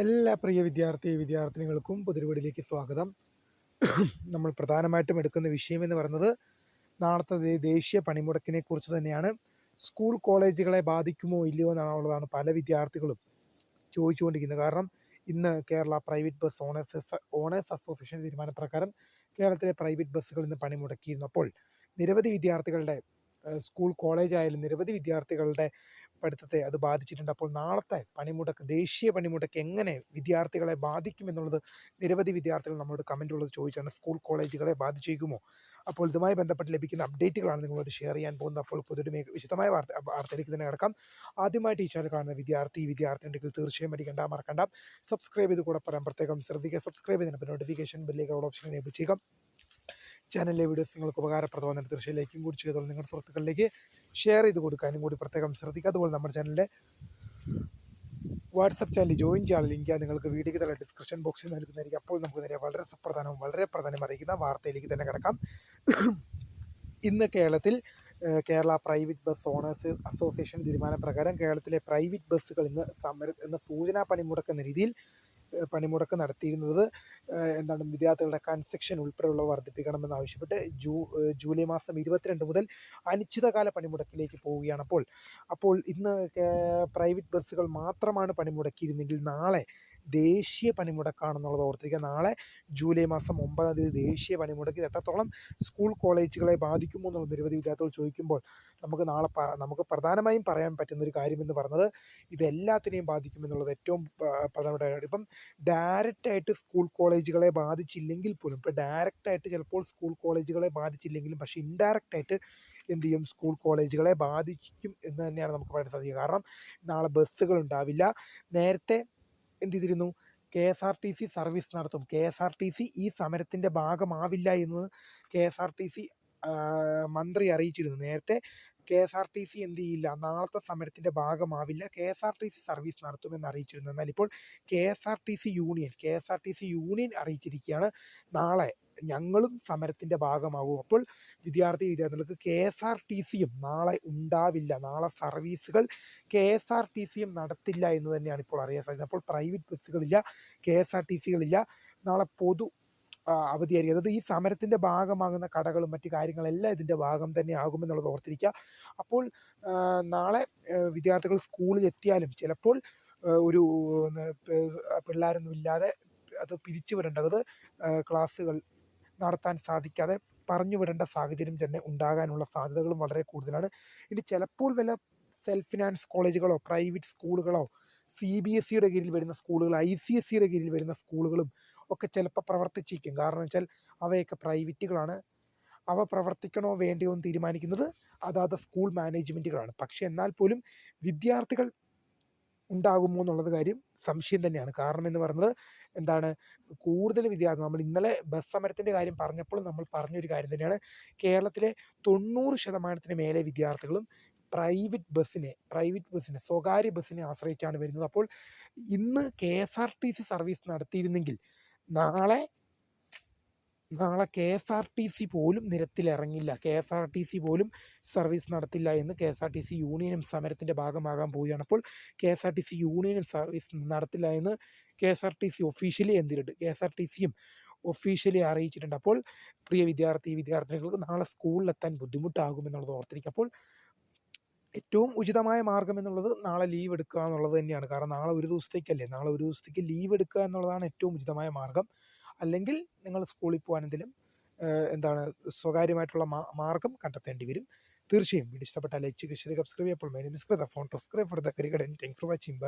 എല്ലാ പ്രിയ വിദ്യാർത്ഥി വിദ്യാർത്ഥിനികൾക്കും പുതിരുവീടിലേക്ക് സ്വാഗതം. നമ്മൾ പ്രധാനമായിട്ടും എടുക്കുന്ന വിഷയം എന്ന് പറയുന്നത് നാളത്തെ ദേശീയ പണിമുടക്കിനെ കുറിച്ച് തന്നെയാണ്. സ്കൂൾ കോളേജുകളെ ബാധിക്കുമോ ഇല്ലയോ എന്നുള്ളതാണ് പല വിദ്യാർത്ഥികളും ചോദിച്ചുകൊണ്ടിരിക്കുന്നത്. കാരണം ഇന്ന് Kerala private bus owners owners association തീരുമാനപ്രകാരം കേരളത്തിലെ പ്രൈവറ്റ് ബസ്സുകൾ ഇന്ന് പണിമുടക്കിയിരുന്നു അപ്പോൾ നിരവധി വിദ്യാർത്ഥികളുടെ സ്കൂൾ കോളേജ് ആയാലും നിരവധി വിദ്യാർത്ഥികളുടെ പഠിത്തത്തെ അത് ബാധിച്ചിട്ടുണ്ട്. അപ്പോൾ നാളത്തെ പണിമുടക്ക് ദേശീയ പണിമുടക്ക് എങ്ങനെ വിദ്യാർത്ഥികളെ ബാധിക്കുമെന്നുള്ളത് നിരവധി വിദ്യാർത്ഥികൾ നമ്മളോട് കമന്റുള്ളത് ചോദിച്ചാണ് സ്കൂൾ കോളേജുകളെ ബാധിച്ചേക്കുമോ അപ്പോൾ ഇതുമായി ബന്ധപ്പെട്ട് ലഭിക്കുന്ന അപ്ഡേറ്റുകളാണ് നിങ്ങളോട് ഷെയർ ചെയ്യാൻ പോകുന്നത്. അപ്പോൾ പൊതുവെ വിശദമായ വാർത്ത വാർത്തയിലേക്ക് തന്നെ കിടക്കാം. ആദ്യമായിട്ട് ഈ കാണുന്ന വിദ്യാർത്ഥി വിദ്യാർത്ഥി ഉണ്ടെങ്കിൽ തീർച്ചയായും പഠിക്കേണ്ട മറക്കണ്ട. സബ്സ്ക്രൈബ് ചെയ്ത് കൂടെ പറയാൻ പ്രത്യേകം ശ്രദ്ധിക്കുക. സബ്സ്ക്രൈബ് ചെയ്തിട്ട് നോട്ടിഫിക്കേഷൻ ബില്ലേക്ക് ഓപ്ഷൻ എനേബിൾ ചെയ്യുക. ചാനലിലെ വീഡിയോസ് നിങ്ങൾക്ക് ഉപകാരപ്രദമാകുന്ന തീർച്ചയായും ലൈക്കും കൂടി ചെയ്തോളൂ. നിങ്ങളുടെ സുഹൃത്തുക്കളിലേക്ക് ഷെയർ ചെയ്ത് കൊടുക്കാനും കൂടി പ്രത്യേകം ശ്രദ്ധിക്കുക അതുപോലെ നമ്മുടെ ചാനലിന്റെ വാട്സപ്പ് ചാനൽ ജോയിൻ ചെയ്യാൻ ലിങ്ക് നിങ്ങൾക്ക് വീഡിയോയ്ക്ക് തന്നെ ഡിസ്ക്രിപ്ഷൻ ബോക്സിൽ നൽകുന്നതായിരിക്കും. അപ്പോൾ നമുക്ക് നേരെ വളരെ സുപ്രധാനവും വളരെ പ്രധാനം അറിയിക്കുന്ന വാർത്തയിലേക്ക് തന്നെ കിടക്കാം. ഇന്ന് കേരളത്തിൽ Kerala private bus owners association തീരുമാനപ്രകാരം കേരളത്തിലെ പ്രൈവറ്റ് ബസ്സുകൾ ഇന്ന് സമര എന്ന സൂചനാ പണിമുടക്കുന്ന രീതിയിൽ പണിമുടക്ക് നടത്തിയിരുന്നത് എന്താണ് വിദ്യാർത്ഥികളുടെ കൺസെക്ഷൻ ഉൾപ്പെടെയുള്ളവ വർദ്ധിപ്പിക്കണമെന്ന് ആവശ്യപ്പെട്ട് ജൂ ജൂലൈ മാസം ഇരുപത്തിരണ്ട് മുതൽ അനിശ്ചിതകാല പണിമുടക്കിലേക്ക് പോവുകയാണ് അപ്പോൾ. അപ്പോൾ ഇന്ന് പ്രൈവറ്റ് ബസ്സുകൾ മാത്രമാണ് പണിമുടക്കിയിരുന്നെങ്കിൽ നാളെ ദേശീയ പണിമുടക്കാണെന്നുള്ളത് ഓർത്തിരിക്കുക. നാളെ ജൂലൈ മാസം ഒമ്പതാം തീയതി ദേശീയ പണിമുടക്ക് എത്രത്തോളം സ്കൂൾ കോളേജുകളെ ബാധിക്കുമോ എന്നുള്ള നിരവധി വിദ്യാർത്ഥികൾ ചോദിക്കുമ്പോൾ നമുക്ക് നാളെ നമുക്ക് പ്രധാനമായും പറയാൻ പറ്റുന്ന ഒരു കാര്യമെന്ന് പറഞ്ഞത് ഇത് എല്ലാത്തിനെയും ബാധിക്കുമെന്നുള്ളത് ഏറ്റവും പ്ര- പ്രധാനപ്പെട്ട ഇപ്പം ഡയറക്റ്റായിട്ട് സ്കൂൾ കോളേജുകളെ ബാധിച്ചില്ലെങ്കിൽ പോലും ഇപ്പം ഡയറക്റ്റായിട്ട് ചിലപ്പോൾ സ്കൂൾ കോളേജുകളെ ബാധിച്ചില്ലെങ്കിലും പക്ഷേ ഇൻഡയറക്റ്റായിട്ട് എന്ത് ചെയ്യും? സ്കൂൾ കോളേജുകളെ ബാധിക്കും എന്ന് തന്നെയാണ് നമുക്ക് പറയാൻ സാധിക്കുക. കാരണം നാളെ ബസ്സുകൾ ഉണ്ടാവില്ല. നേരത്തെ എന്ത് ചെയ്തിരുന്നു K S R T C service നടത്തും. K S R T C ഈ സമരത്തിന്റെ ഭാഗമാവില്ല എന്ന് K S R T C മന്ത്രി അറിയിച്ചിരുന്നു. നേരത്തെ K S R T C എന്ത് ചെയ്യില്ല നാളത്തെ സമരത്തിന്റെ ഭാഗമാവില്ല K S R T C service നടത്തുമെന്ന് അറിയിച്ചിരുന്നു. എന്നാൽ ഇപ്പോൾ K S R T C union K S R T C union അറിയിച്ചിരിക്കുകയാണ്. നാളെ ഞങ്ങളും സമരത്തിന്റെ ഭാഗമാകും അപ്പോൾ വിദ്യാർത്ഥി വിദ്യാർത്ഥികൾക്ക് കെ എസ് ആർ ടി സിയും നാളെ ഉണ്ടാവില്ല. നാളെ സർവീസുകൾ കെ എസ് ആർ ടി സിയും നടത്തില്ല എന്ന് തന്നെയാണ് ഇപ്പോൾ അറിയാൻ സാധിക്കുന്നത്. അപ്പോൾ പ്രൈവറ്റ് ബസ്സുകളില്ല കെ എസ് ആർ ടി സികളില്ല നാളെ പൊതു അവധിയായിരിക്കും. അതായത് ഈ സമരത്തിന്റെ ഭാഗമാകുന്ന കടകളും മറ്റു കാര്യങ്ങളെല്ലാം ഇതിന്റെ ഭാഗം തന്നെ ആകുമെന്നുള്ളത് ഓർത്തിരിക്കുക. അപ്പോൾ നാളെ വിദ്യാർത്ഥികൾ സ്കൂളിൽ എത്തിയാലും ചിലപ്പോൾ ഒരു പിള്ളേരൊന്നും ഇല്ലാതെ അത് പിരിച്ചു വിടേണ്ടത് ക്ലാസ്സുകൾ നടത്താൻ സാധിക്കാതെ പറഞ്ഞു വിടേണ്ട സാഹചര്യം തന്നെ ഉണ്ടാകാനുള്ള സാധ്യതകളും വളരെ കൂടുതലാണ്. ഇനി ചിലപ്പോൾ വല്ല സെൽഫ് ഫിനാൻസ് കോളേജുകളോ പ്രൈവറ്റ് സ്കൂളുകളോ സി ബി എസ് സിയുടെ കീഴിൽ വരുന്ന സ്കൂളുകൾ ഐ സി എസ് സിയുടെ കീഴിൽ വരുന്ന സ്കൂളുകളും ഒക്കെ ചിലപ്പോൾ പ്രവർത്തിച്ചിരിക്കും. കാരണം വെച്ചാൽ അവയൊക്കെ പ്രൈവറ്റുകളാണ്. അവ പ്രവർത്തിക്കണോ വേണ്ടയോ എന്ന് തീരുമാനിക്കുന്നത് അതാത് സ്കൂൾ മാനേജ്മെന്റുകളാണ് പക്ഷേ എന്നാൽ പോലും വിദ്യാർത്ഥികൾ ഉണ്ടാകുമോ എന്നുള്ളത് കാര്യം സംശയം തന്നെയാണ്. കാരണം എന്ന് പറയുന്നത് എന്താണ്? കൂടുതൽ വിദ്യാർത്ഥി നമ്മൾ ഇന്നലെ ബസ് സമരത്തിന്റെ കാര്യം പറഞ്ഞപ്പോൾ നമ്മൾ പറഞ്ഞൊരു കാര്യം തന്നെയാണ്. കേരളത്തിലെ തൊണ്ണൂറ് ശതമാനത്തിന് മേലെ വിദ്യാർത്ഥികളും പ്രൈവറ്റ് ബസ്സിനെ പ്രൈവറ്റ് ബസ്സിനെ സ്വകാര്യ ബസ്സിനെ ആശ്രയിച്ചാണ് വരുന്നത്. അപ്പോൾ ഇന്ന് K S R T C service നടത്തിയിരുന്നെങ്കിൽ നാളെ നാളെ K S R T C പോലും നിരത്തിലിറങ്ങില്ല. K S R T C പോലും സർവീസ് നടത്തില്ല എന്ന് K S R T C യൂണിയനും സമരത്തിന്റെ ഭാഗമാകാൻ പോവുകയാണ്. അപ്പോൾ K S R T C യൂണിയനും സർവീസ് നടത്തില്ല എന്ന് K S R T C officially എന്തിട്ടുണ്ട്? K S R T സിയും ഒഫീഷ്യലി അറിയിച്ചിട്ടുണ്ട്. അപ്പോൾ പ്രിയ വിദ്യാർത്ഥി വിദ്യാർത്ഥിനികൾക്ക് നാളെ സ്കൂളിലെത്താൻ ബുദ്ധിമുട്ടാകുമെന്നുള്ളത് ഓർത്തിരിക്കും അപ്പോൾ ഏറ്റവും ഉചിതമായ മാർഗം എന്നുള്ളത് നാളെ ലീവ് എടുക്കുക എന്നുള്ളത് തന്നെയാണ്. കാരണം നാളെ ഒരു ദിവസത്തേക്കല്ലേ? നാളെ ഒരു ദിവസത്തേക്ക് ലീവ് എടുക്കുക എന്നുള്ളതാണ് ഏറ്റവും ഉചിതമായ മാർഗം. അല്ലെങ്കിൽ നിങ്ങൾ സ്കൂളിൽ പോകാൻ എന്തെങ്കിലും എന്താണ് സ്വകാര്യമായിട്ടുള്ള മാർഗം കണ്ടെത്തേണ്ടി വരും. തീർച്ചയായും. വീഡിയോ ഇഷ്ടപ്പെട്ടാൽ ലൈക്ക് ചെയ്യുക സബ്സ്ക്രൈബ് ചെയ്യപ്പോൾ ഫോൺ സബ്സ്ക്രൈബ് ഫോർ ദ കരികടൻ ഫോർ വാച്ചിങ്